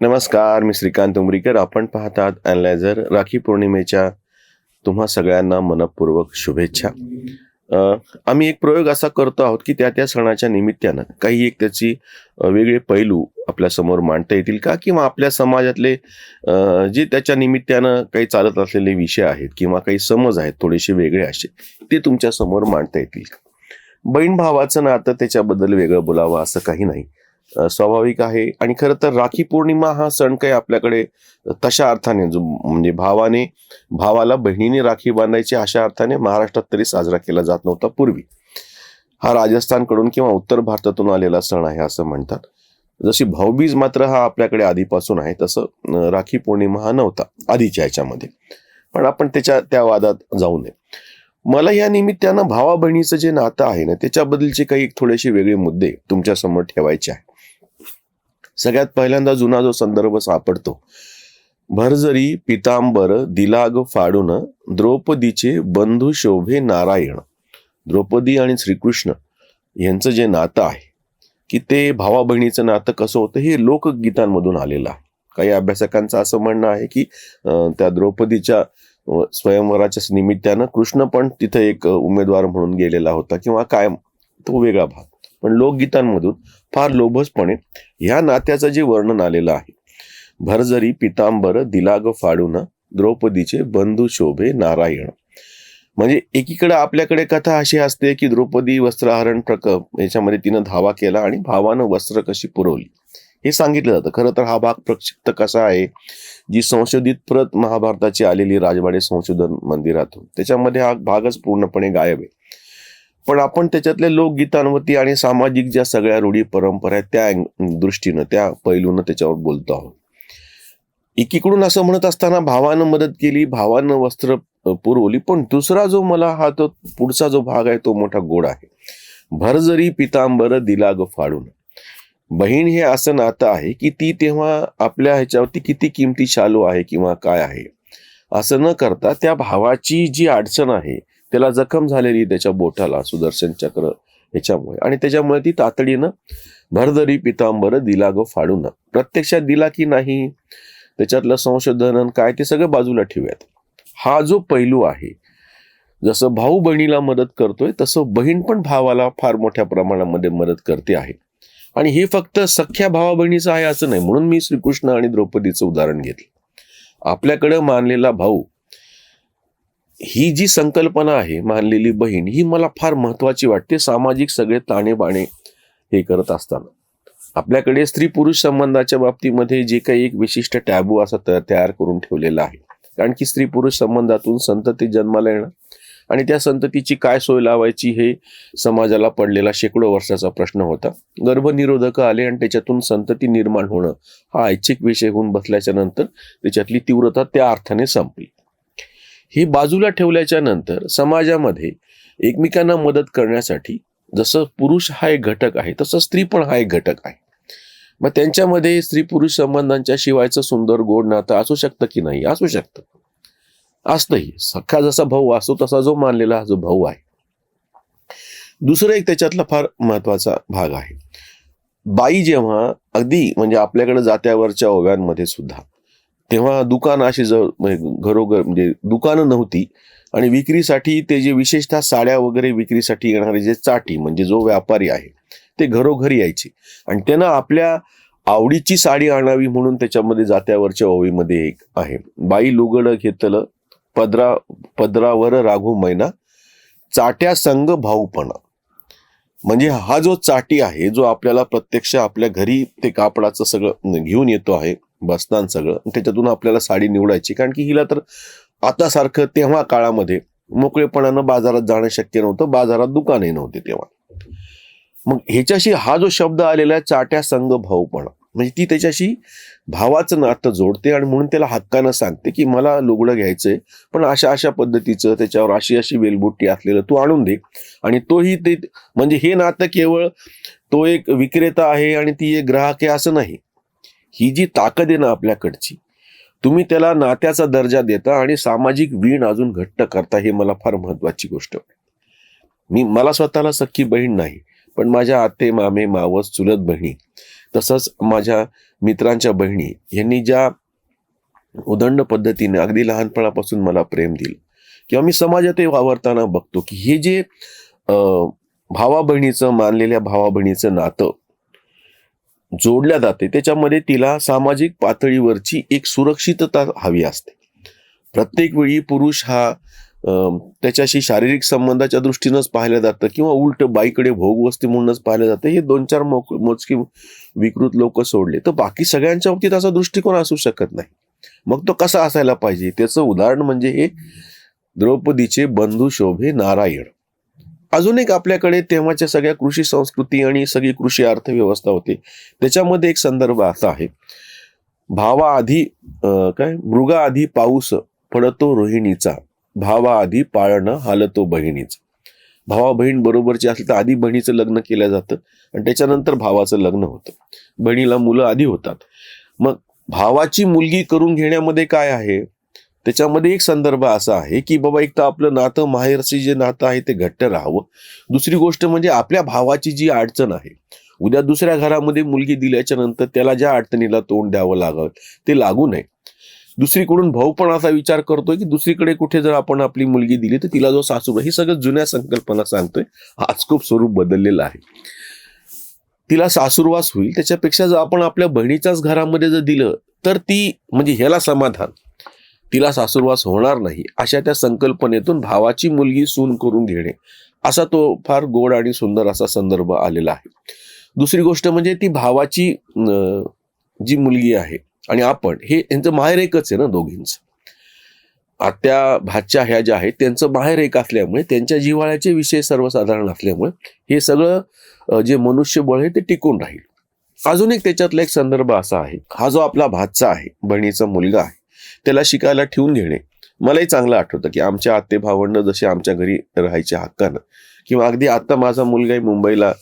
नमस्कार मी श्रीकांत उमरीकर. आपण पाहतात अनलायझर राखी पौर्णिमेच्या तुम्हा सगळ्यांना मनपूर्वक शुभेच्छा. आम्ही एक प्रयोग असा करतो आहोत की त्या त्या सणाच्या निमित्तानं काही एक त्याची वेगळे पैलू आपल्यासमोर मांडता येतील का? किंवा आपल्या समाजातले जे त्याच्या निमित्तानं काही चालत असलेले विषय आहेत किंवा काही समज आहेत थोडेसे वेगळे असे ते तुमच्यासमोर मांडता येतील बहीण भावाचं नातं त्याच्याबद्दल वेगळं बोलावं असं काही नाही. स्वाभाविक आहे. आणि खरं तर राखी पौर्णिमा हा सण काही आपल्याकडे तशा अर्थाने जो म्हणजे भावाने भावाला बहिणीने राखी बांधायची अशा अर्थाने महाराष्ट्रात तरी साजरा केला जात नव्हता पूर्वी. हा राजस्थानकडून किंवा उत्तर भारतातून आलेला सण आहे असं म्हणतात. जशी भाऊबीज मात्र हा आपल्याकडे आधीपासून आहे तसं राखी पौर्णिमा हा नव्हता आधीच्या ह्याच्यामध्ये. पण आपण त्याच्या त्या वादात जाऊ नये. मला या निमित्तानं भावा बहिणीचं जे नातं आहे ना त्याच्याबद्दलचे काही थोडेसे वेगळे मुद्दे तुमच्यासमोर ठेवायचे आहे सगळ्यात पहिल्यांदा जुना जो संदर्भ सापडतो. भरजरी पितांबर दिलाग फाडून द्रौपदीचे बंधू शोभे नारायण द्रौपदी आणि श्रीकृष्ण यांचं जे नातं आहे की ते भावा बहिणीचं नातं कसं होतं हे लोकगीतांमधून आलेलं आहे. काही अभ्यासकांचं असं म्हणणं आहे की त्या द्रौपदीच्या स्वयंवराच्या निमित्तानं कृष्ण पण तिथं एक उमेदवार म्हणून गेलेला होता किंवा काय तो वेगळा भाग. पण लोकगीतांमधून फार लोभसपणे ह्या नात्याचं जे वर्णन आलेलं आहे. भरजरी पितांबर दिलाग फाडून द्रौपदीचे बंधू शोभे नारायण. म्हणजे एकीकडे आपल्याकडे कथा अशी असते की द्रौपदी वस्त्रहरण प्रकल्प याच्यामध्ये तिनं धावा केला आणि भावानं वस्त्र कशी पुरवली. हे सांगितलं जातं. खरं तर हा भाग प्रक्षिप्त कसा आहे? जी संशोधित प्रत महाभारताची आलेली राजवाडे संशोधन मंदिरातून. त्याच्यामध्ये हा भागच पूर्णपणे गायब आहे. पण आपण त्याच्यातल्या लोकगीतांवरती आणि सामाजिक ज्या सगळ्या रूढी परंपरा आहेत त्या दृष्टीनं त्या पैलूनं त्याच्यावर बोलतो आहोत. एकीकडून असं म्हणत असताना भावानं मदत केली भावानं वस्त्र पुरवली पण दुसरा जो मला हा तो पुढचा जो भाग आहे तो मोठा गोड आहे. भरजरी पितांबर दिला ग फाडून. बहीण हे असं नातं आहे की ती तेव्हा आपल्या ह्याच्यावरती किती किमती चालू आहे किंवा काय आहे असं न करता त्या भावाची जी अडचण आहे त्याला जखम झालेली त्याच्या बोटाला सुदर्शन चक्र ह्याच्यामुळे. आणि त्याच्यामुळे ती तातडीनं भरदरी पितांबर दिला ग फाडून प्रत्यक्षात दिला की नाही? त्याच्यातलं संशोधन काय ते सगळं बाजूला ठेवूयात. हा जो पैलू आहे जसं भाऊ बहिणीला मदत करतोय तसं बहीण पण भावाला फार मोठ्या प्रमाणामध्ये मदत करते आहे. आणि हे फक्त सख्या भावा बहिणीचं आहे असं नाही म्हणून मी श्रीकृष्ण आणि द्रौपदीचं उदाहरण घेतलं. आपल्याकडं मानलेला भाऊ ही जी संकल्पना आहे मानलेली बहीण ही मला फार महत्वाची वाटते. सामाजिक सगळे ताणेबाणे हे करत असताना. आपल्याकडे स्त्री पुरुष संबंधाच्या बाबतीमध्ये जे काही एक विशिष्ट टॅबू असा तयार करून ठेवलेला आहे. कारण की स्त्री पुरुष संबंधातून संतती जन्माला येणं आणि त्या संततीची काय सोय लावायची हे समाजाला पडलेला शेकडो वर्षाचा प्रश्न होता. गर्भनिरोधक आले आणि त्याच्यातून संतती निर्माण होणं हा ऐच्छिक विषय होऊन बसल्याच्या नंतर त्याच्यातली तीव्रता त्या अर्थाने संपली. ही बाजूला ठेवल्याच्या नंतर समाजामध्ये एकमेकांना मदत करण्यासाठी जसं पुरुष हा एक घटक आहे तसं स्त्री पण हा एक घटक आहे. मग त्यांच्यामध्ये स्त्री पुरुष संबंधांच्या शिवायचं सुंदर गोड नातं असू शकतं की नाही? असू शकतं. असतंही. सख्खा जसा भाऊ असतो तसा जो मानलेला हा जो भाऊ आहे. दुसरं एक त्याच्यातला फार महत्त्वाचा भाग आहे. बाई जेव्हा अगदी म्हणजे आपल्याकडे जात्यावरच्या ओव्यांमध्ये सुद्धा तेव्हा दुकान अशी जवळ घरोघर म्हणजे दुकानं नव्हती. आणि विक्रीसाठी ते जे विशेषतः साड्या वगैरे विक्रीसाठी येणारे जे चाटी म्हणजे जो व्यापारी आहे ते घरोघरी यायचे. आणि त्यांना आपल्या आवडीची साडी आणावी म्हणून त्याच्यामध्ये जात्यावरच्या ओवीमध्ये एक आहे. बाई लुगड घेतलं पदरा पदरावर राघू मैना चाट्या संग भाऊपणा. म्हणजे हा जो चाटी आहे जो आपल्याला प्रत्यक्ष आपल्या घरी ते कापडाचं सगळं घेऊन येतो आहे बसतान सगळं. त्याच्यातून आपल्याला साडी निवडायची. कारण की हिला तर आता सारखं तेव्हा काळामध्ये मोकळेपणानं बाजारात जाणं शक्य नव्हतं. बाजारात दुकानही नव्हते तेव्हा. मग ह्याच्याशी हा जो शब्द आलेला आहे चाट्या संघ भाऊपणा म्हणजे ती त्याच्याशी भावाचं नातं जोडते आणि म्हणून त्याला हक्कानं सांगते की मला लुगडं घ्यायचंय पण अशा अशा पद्धतीचं त्याच्यावर अशी अशी वेलबुट्टी असलेलं तू आणून दे. आणि तोही ते म्हणजे हे नातं केवळ तो एक विक्रेता आहे आणि ती एक ग्राहक आहे असं नाही. ही जी ताकद आहे ना आपल्याकडची तुम्ही त्याला नात्याचा दर्जा देता आणि सामाजिक वीण अजून घट्ट करता हे मला फार महत्वाची गोष्ट मी मला स्वतःला सख्खी बहीण नाही पण माझ्या आते मामे मावस चुलत बहिणी तसंच माझ्या मित्रांच्या बहिणी यांनी ज्या उदंड पद्धतीने अगदी लहानपणापासून मला प्रेम दिलं. किंवा मी समाजातही वावरताना बघतो की हे जे भावा बहिणीचं मानलेल्या भावा बहिणीचं नातं जोडल्या जाते. त्याच्यामध्ये तिला सामाजिक पातळीवरची एक सुरक्षितता हवी असते. प्रत्येक वेळी पुरुष हा त्याच्याशी शारीरिक संबंधाच्या दृष्टीनंच पाहिलं जातं किंवा उलट बाईकडे भोगवस्ती म्हणूनच पाहिलं जातं. हे दोन चार मोक मोजकी विकृत लोक सोडले. तर बाकी सगळ्यांच्या बाबतीत असा दृष्टिकोन असू शकत नाही. मग तो कसा असायला पाहिजे? त्याचं उदाहरण म्हणजे हे द्रौपदीचे बंधू शोभे नारायण. अजून एक आपल्याकडे तेव्हाच्या सगळ्या कृषी संस्कृती आणि सगळी कृषी अर्थव्यवस्था होती. त्याच्यामध्ये एक संदर्भ असा आहे. भावा आधी काय? मृगा आधी पाऊस पडतो रोहिणीचा. भावा आधी पाळणं हालतो बहिणीचा. भावा बहीण बरोबरची असली तर आधी बहिणीचं लग्न केलं जातं आणि त्याच्यानंतर भावाचं लग्न होतं. बहिणीला मुलं आधी होतात. मग भावाची मुलगी करून घेण्यामध्ये काय आहे? त्याच्यामध्ये एक संदर्भ असा आहे की बाबा एक तर आपलं नातं माहेरचे जे नातं आहे ते घट्ट राहावं. दुसरी गोष्ट म्हणजे आपल्या भावाची जी अडचण आहे उद्या दुसऱ्या घरामध्ये मुलगी दिल्याच्या नंतर त्याला ज्या अडचणीला तोंड द्यावं लागल ते लागू नये. दुसरीकडून भाऊ पण असा विचार करतोय की दुसरीकडे कुठे जर आपण आपली मुलगी दिली तर तिला जो सासू हे सगळं जुन्या संकल्पना सांगतोय आज खूप स्वरूप बदललेलं आहे. तिला सासूरवास होईल त्याच्यापेक्षा जर आपण आपल्या बहिणीच्याच घरामध्ये जर दिलं तर ती म्हणजे ह्याला समाधान. तिला सासूरवास होणार नाही अशा त्या संकल्पनेतून भावाची मुलगी सून करून घेणे. असा तो फार गोड आणि सुंदर असा संदर्भ आलेला आहे. दुसरी गोष्ट म्हणजे ती भावाची जी मुलगी आहे आणि आपण हे यांचं माहेर एकच आहे ना दोघींचं. आत्या भाच्या ह्या ज्या आहेत त्यांचं माहेर एक असल्यामुळे त्यांच्या जिव्हाळ्याचे विषय सर्वसाधारण असल्यामुळे हे सगळं जे मनुष्यबळ आहे ते टिकून राहील. अजून एक त्याच्यातला एक संदर्भ असा आहे. हा जो आपला भातचा आहे बहिणीचा मुलगा आहे त्याला शिकायला ठेवून घेणे. मलाही चांगलं आठवतं की आमच्या आत्ते भावंड जसे आमच्या घरी राहायच्या हक्कानं किंवा अगदी आता माझा मुलगाही मुंबईला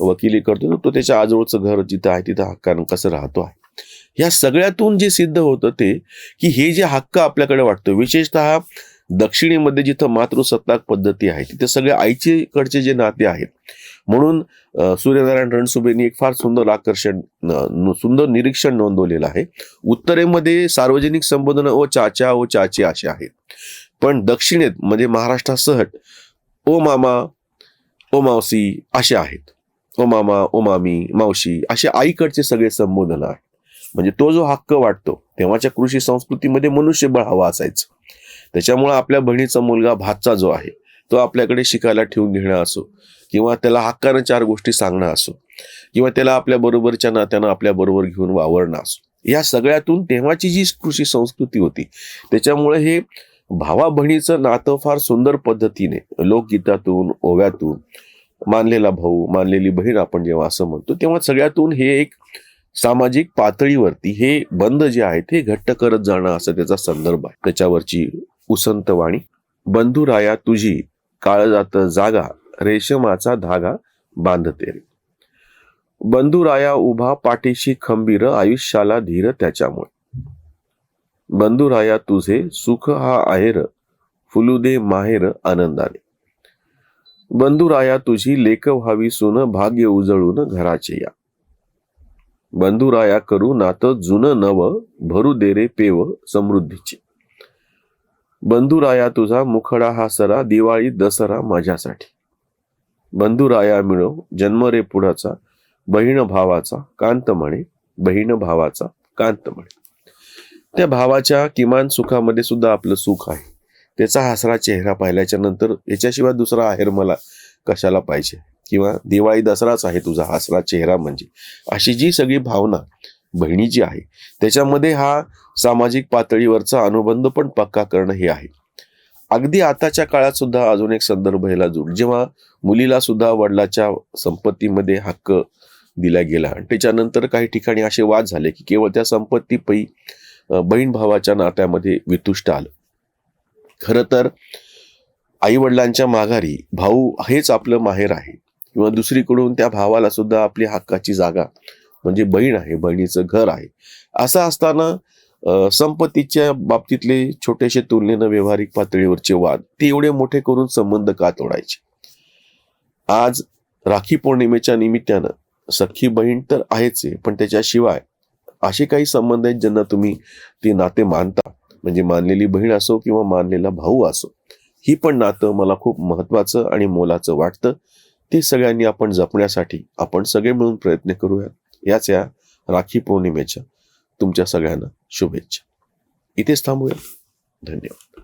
वकिली करतो तो त्याच्या आजोळचं घर जिथं आहे तिथं हक्कानं कसं राहतो आहे. ह्या सगळ्यातून जे सिद्ध होतं ते की हे जे हक्क आपल्याकडे वाटतो विशेषतः दक्षिणेमध्ये जिथं मातृसत्ताक पद्धती आहे तिथे सगळे आईचेकडचे जे नाते आहेत म्हणून सूर्यनारायण रणसुभेंनी एक फार सुंदर आकर्षण सुंदर निरीक्षण नोंदवलेलं आहे. उत्तरेमध्ये सार्वजनिक संबोधन ओ चाचा ओ चाची असे आहेत. पण दक्षिणेत म्हणजे महाराष्ट्रासह ओ मामा ओ मावशी असे आहेत. ओ मामा ओ मामी मावशी असे आईकडचे सगळे संबोधन आहेत. म्हणजे तो जो हक्क वाटतो तेव्हाच्या कृषी संस्कृतीमध्ये मनुष्यबळ हवा असायचं. त्याच्यामुळं आपल्या बहिणीचा मुलगा भातचा जो आहे तो आपल्याकडे शिकायला ठेवून घेणं असो किंवा त्याला हक्कानं चार गोष्टी सांगणं असो किंवा त्याला आपल्या बरोबरच्या नात्यानं आपल्या बरोबर घेऊन वावरणं असो. या सगळ्यातून तेव्हाची जी कृषी संस्कृती होती त्याच्यामुळे हे भावा बहिणीचं नातं फार सुंदर पद्धतीने लोकगीतातून ओव्यातून मानलेला भाऊ मानलेली बहीण आपण जेव्हा असं म्हणतो तेव्हा सगळ्यातून हे एक सामाजिक पातळीवरती हे बंद जे आहेत हे घट्ट करत जाणं असं त्याचा संदर्भ आहे. त्याच्यावरची उसंत वाणी बंधुराया तुझी काळजात जागा रेशमाचा धागा बांधते. रे बंधुराया उभा पाठीशी खंबीर आयुष्याला धीर त्याच्यामुळे. बंधुराया तुझे सुख हा आहेर फुलू दे माहेर आनंदाने. बंधुराया तुझी लेख व्हावी सुन भाग्य उजळून घराचे या. बंधुराया करू नातं जुनं नव भरू दे रे पेव समृद्धीचे. बंधुराया तुझा मुखडा हा सरा दिवाळी दसरा माझ्यासाठी. बंधुराया मिळो जन्म रे पुढाचा बहीण भावाचा कांत म्हणे बहीण भावाचा कांत म्हणे. त्या भावाच्या किमान सुखामध्ये सुद्धा आपलं सुख आहे. त्याचा हसरा चेहरा पाहिल्याच्या नंतर याच्याशिवाय दुसरा आहेर मला कशाला पाहिजे? किंवा दिवाळी दसराच आहे तुझा हसरा चेहरा म्हणजे. अशी जी सगळी भावना बहिणीची आहे त्याच्यामध्ये हा सामाजिक पातळीवरचा अनुबंध पण पक्का करणं हे आहे. अगदी आताच्या काळात सुद्धा अजून एक संदर्भ ह्याला जोड जेव्हा मुलीला सुद्धा वडिलाच्या संपत्तीमध्ये हक्क दिला गेला आणि त्याच्यानंतर काही ठिकाणी असे वाद झाले की केवळ त्या संपत्ती पै बहीण भावाच्या नात्यामध्ये वितुष्ट आलं. खरं तर आई वडिलांच्या माघारी भाऊ हेच आपलं माहेर आहे किंवा दुसरीकडून त्या भावाला सुद्धा आपली हक्काची जागा म्हणजे बहीण आहे बहिणीचं घर आहे. असं असताना संपत्तीच्या बाबतीतले छोटेसे तुलनेनं व्यावहारिक पातळीवरचे वाद ते एवढे मोठे करून संबंध का तोडायचे? आज राखी पौर्णिमेच्या निमित्तानं सख्खी बहीण तर आहेच आहे पण त्याच्याशिवाय असे काही संबंध आहेत ज्यांना तुम्ही ती नाते मानता? म्हणजे मानलेली बहीण असो किंवा मानलेला भाऊ असो ही पण नातं मला खूप महत्वाचं आणि मोलाचं वाटतं. ते सगळ्यांनी आपण जपण्यासाठी आपण सगळे मिळून प्रयत्न करूयात. याच या राखी पौर्णिमेच्या तुमच्या सगळ्यांना शुभेच्छा. इथेच थांबूया. धन्यवाद.